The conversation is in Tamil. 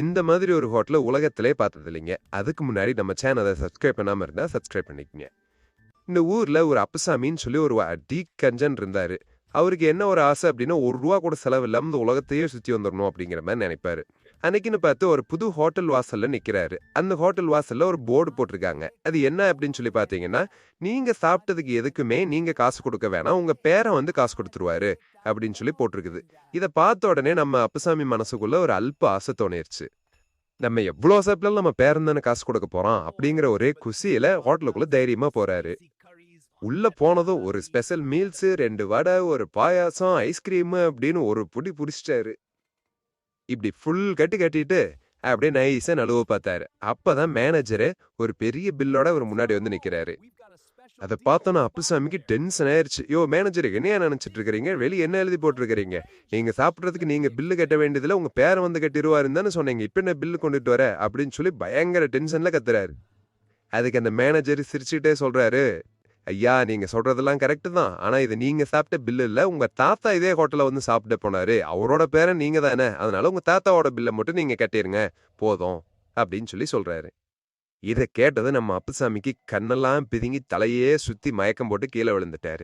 இந்த மாதிரி ஒரு ஹோட்டலை உலகத்திலே பார்த்தது இல்லைங்க அதுக்கு முன்னாடி நம்ம சேனலை சப்ஸ்கிரைப் பண்ணாமல் இருந்தால் சப்ஸ்கிரைப் பண்ணிக்கங்க. இந்த ஊரில் ஒரு அப்புசாமின்னு சொல்லி ஒரு அடி கஞ்சன் இருந்தார். அவருக்கு என்ன ஒரு ஆசை அப்படின்னா ஒரு ரூபா கூட செலவு இல்லாமல் இந்த உலகத்தையே சுற்றி வந்துடணும் அப்படிங்கிற மாதிரி நினைப்பாரு. அன்னைக்குன்னு பார்த்து ஒரு புது ஹோட்டல் வாசல்ல நிக்கிறாரு. அந்த ஹோட்டல் வாசல்ல ஒரு போர்டு போட்டிருக்காங்க. அது என்ன அப்படின்னு சொல்லி பாத்தீங்கன்னா நீங்க சாப்பிட்டதுக்கு எதுக்குமே நீங்க காசு கொடுக்க வேணாம். உங்க பேரை வந்து காசு கொடுத்துருவாரு. அப்படின்னு சொல்லி போட்டிருக்குது. இதை பார்த்த உடனே நம்ம அப்புசாமி மனசுக்குள்ள ஒரு அல்ப ஆசை தோணிருச்சு. நம்ம எவ்வளோ சாப்பிட்டாலும் நம்ம பேரன் தானே காசு கொடுக்க போறோம் அப்படிங்கிற ஒரே குசியில ஹோட்டலுக்குள்ள தைரியமா போறாரு. உள்ள போனதும் ஒரு ஸ்பெஷல் மீல்ஸ் ரெண்டு வடை ஒரு பாயாசம் ஐஸ்கிரீம் அப்படின்னு ஒரு புடி புடிச்சிட்டாரு. இப்படி ஃபுல் கட்டு கட்டிட்டு அப்படியே நைஸா நழுவ பார்த்தாரு. அப்பதான் மேனேஜரு ஒரு பெரிய பில்லோட அவர் முன்னாடி வந்து நிக்கிறாரு. அதை பார்த்தோன்னா அப்புசாமிக்கு டென்ஷன் ஆயிருச்சு. யோ மேனேஜர் என்னையா நினைச்சிட்டு இருக்கிறீங்க வெளியே என்ன எழுதி போட்டிருக்கிறீங்க? நீங்க சாப்பிட்றதுக்கு நீங்க பில்லு கட்ட வேண்டியதுல உங்க பேரை வந்து கட்டிடுவாருன்னு தானே சொன்னீங்க. இப்ப என்ன பில்லு கொண்டுட்டு வர? அப்படின்னு சொல்லி பயங்கர டென்ஷன்ல கத்துறாரு. அதுக்கு அந்த மேனேஜர் சிரிச்சுட்டே சொல்றாரு ஐயா நீங்க சொல்றதெல்லாம் கரெக்டு தான். ஆனா இது நீங்க சாப்பிட்ட பில்லு இல்ல. உங்க தாத்தா இதே ஹோட்டல்ல வந்து சாப்பிட்டு போனாரு. அவரோட பேரை நீங்க தானே. அதனால உங்க தாத்தாவோட பில்லை மட்டும் நீங்க கட்டிருங்க. போதும். அப்படின்னு சொல்லி சொல்றாரு. இதை கேட்டது நம்ம அப்புசாமிக்கு கண்ணெல்லாம் பிதுங்கி தலையே சுத்தி மயக்கம் போட்டு கீழே விழுந்துட்டாரு.